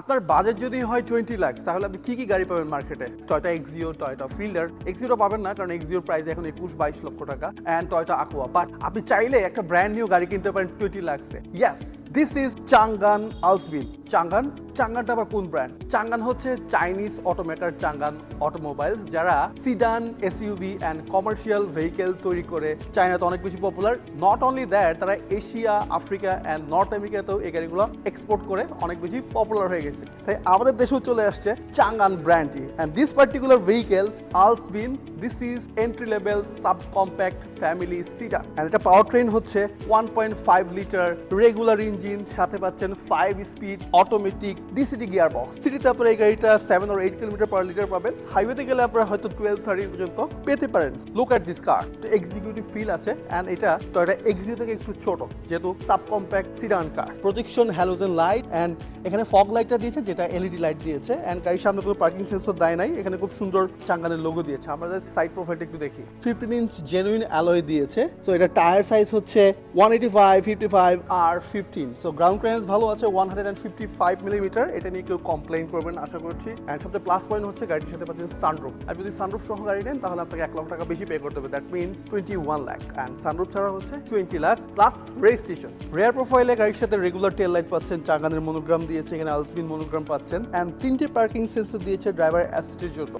আপনার বাজেট যদি হয় টোয়েন্টি লাখ তাহলে আপনি কি কি গাড়ি পাবেন মার্কেটে টয়টা এক্সিও টয়টা ফিল্ডার এক্সিওটা পাবেন না, কারণ এক্সিওর প্রাইস এখন একুশ, বাইশ লক্ষ টাকা। অ্যান্ড টয়টা আকোয়া বাট আপনি চাইলে একটা ব্র্যান্ড নিউ গাড়ি কিনতে পারেন twenty লাখসে yes this is Changan Alsvin Changan চাঙ্গানটা আবার কোন ব্র্যান্ড চাঙ্গান হচ্ছে চাইনিজ অটোমেকার চাঙ্গান অটোমোবাইলস যারা sedan SUV and commercial vehicle তৈরি করে। চায়নাতে অনেক বেশি পপুলার নট অনলি দ্যাট তারা এশিয়া আফ্রিকা অ্যান্ড নর্থ আমেরিকাতেও এই গাড়িগুলো এক্সপোর্ট করে। অনেক বেশি পপুলার হয়ে গেছে। তাই আমাদের দেশেও চলে আসছে Changan ব্র্যান্ডটি and this particular vehicle Alsvin this is entry level sub compact family sedan and এটা পাওয়ার ট্রেন হচ্ছে one point five litre regular engine সাথে পাচ্ছেন five speed automatic DCT gear box সিটিতে আপনারা এই গাড়িটা seven or eight kilometre per litre পাবেন। হাইওয়েতে গেলে আপনারা হয়তো টুয়েলভ থার্টি পর্যন্ত পেতে পারেন। Look at this car executive feel আছে। অ্যান্ড এটা তো এটা এক্সিও থেকে একটু ছোট, যেহেতু sub compact sedan car projection halogen light and এখানে ফগ লাইটটা দিয়েছে, যেটা এলইডি লাইট দিয়েছে অ্যান্ড গাড়ির সামনে কোনো পার্কিং সেন্সর দেয় নাই, এখানে খুব সুন্দর চাঙ্গানের লোগো দিয়েছে। আমরা সাইড প্রোফাইলটা একটু দেখি। ফিফটিন ইঞ্চ জেনুইন অ্যালয় দিয়েছে। সো এটা টায়ার সাইজ হচ্ছে one eighty five fifty five আর ফিফটিন সো গ্রাউন্ড ক্লিয়ারেন্স ভালো আছে one hundred and fifty five millimetre এটা নিয়ে কেউ কমপ্লেন করবেন আশা করছি। অ্যান্ড সবচেয়ে প্লাস পয়েন্ট হচ্ছে গাড়ির সাথে পাচ্ছেন সানরুফ আর যদি সানরুফ সহ গাড়ি নেন, তাহলে আপনাকে এক লক্ষ টাকা বেশি পে করতে হবে। That means twenty one lakh and sunroof ছাড়া হচ্ছে twenty lakh plus registration rear প্রোফাইলে গাড়ির সাথে রেগুলার টেল লাইট পাচ্ছেন চাগানের মনোগ্রাম দিয়েছে, এখানে আলসবিন মনোগ্রাম পাচ্ছেন। অ্যান্ড তিনটে পার্কিং সেন্সর দিয়েছে ড্রাইভার অ্যাসিস্টের জন্য।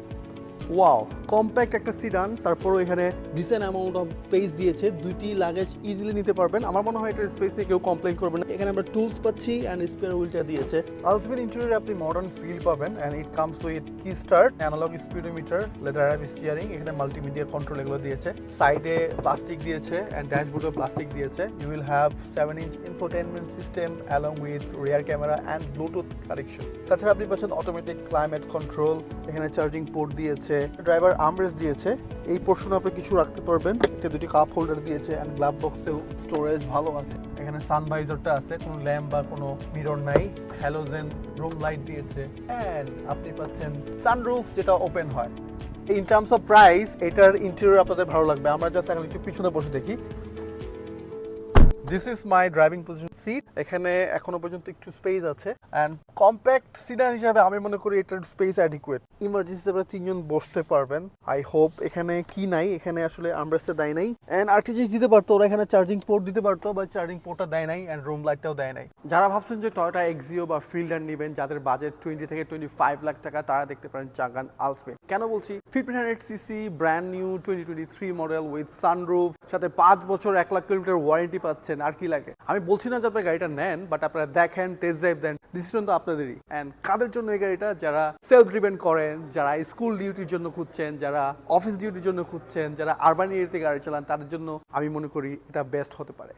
ওয়াও কম্প্যাক্ট একটা সিডান তারপরও এখানে ডিসেন্ট অ্যামাউন্ট অফ স্পেস দিয়েছে। দুইটি লাগেজ ইজিলি নিতে পারবেন। আমার মনে হয় এটার স্পেস কেউ কমপ্লেন করবে না। এখানে আমরা টুলস পাচ্ছি অ্যান্ড স্পেয়ার হুইলটা দিয়েছে। আলসবিন ইন্টেরিয়রে আপনি মডার্ন ফিল পাবেন and it comes with key start analogue speedometer leather steering এখানে মাল্টিমিডিয়া কন্ট্রোল এগুলো দিয়েছে। সাইডে প্লাস্টিক দিয়েছে অ্যান্ড ড্যাশবোর্ডে প্লাস্টিক দিয়েছে। You will have seven inch infotainment system along with rear camera and bluetooth connection তাছাড়া আপনি পাচ্ছেন অটোমেটিক ক্লাইমেট কন্ট্রোল এখানে চার্জিং পোর্ট দিয়েছে। ড্রাইভার আর্মরেস্ট দিয়েছে। এই পোর্শনে আপনি কিছু রাখতে পারবেন। এতে দুটি কাপ হোল্ডার দিয়েছে অ্যান্ড গ্লাভ বক্সেও স্টোরেজ ভালো আছে। এখানে সানভাইজারটা আছে, কোনো ল্যাম্প বা কোনো মিরর নাই। হ্যালোজেন রুম লাইট দিয়েছে অ্যান্ড আপনি পাচ্ছেন সানরুফ যেটা ওপেন হয়। ইন টার্মস অফ প্রাইস এটার ইন্টেরিয়র আপনাদের ভালো লাগবে। আমরা জাস্ট এখন একটু পিছনে বসে দেখি। This is my driving position seat এখানে এখনও পর্যন্ত একটু স্পেস আছে। অ্যান্ড কম্প্যাক্ট সিডান হিসাবে আমি মনে করি এটার স্পেস অ্যাডিকুয়েট ইমার্জেন্সি আপনারা তিনজন বসতে পারবেন। আই হোপ এখানে কি নাই, এখানে আসলে আমব্রেসটা দেয় নাই। অ্যান্ড আরটিজিএস দিতে পারতো, ওরা এখানে চার্জিং পোর্ট দিতে পারতো বা চার্জিং পোর্টটা দেয় নাই অ্যান্ড রুম লাইটটাও দেয় নাই। যারা ভাবছেন যে টয়টা এক্সিও বা ফিল্ডার নেবেন, যাদের বাজেট টোয়েন্টি থেকে টোয়েন্টি ফাইভ লাখ টাকা, তারা দেখতে পারেন চাগান আলসপেন কেন বলছি? Fifteen hundred CC brand new twenty twenty three model with sunroof সাথে পাঁচ বছর এক লাখ কিলোমিটার ওয়ারেন্টি পাচ্ছেন। আর কি লাগে? আমি বলছি না যে আপনার গাড়িটা নেন বাট আপনারা দেখেন টেস্ট ড্রাইভ দেন ডিসিশন তো আপনাদেরই। অ্যান্ড কাদের জন্য এই গাড়িটা? যারা সেলফ ডিপেন্ড করেন, যারা স্কুল ডিউটির জন্য খুঁজছেন, যারা অফিস ডিউটির জন্য খুঁজছেন, যারা আরবান এরিয়াতে গাড়ি চালান, তাদের জন্য আমি মনে করি এটা বেস্ট হতে পারে।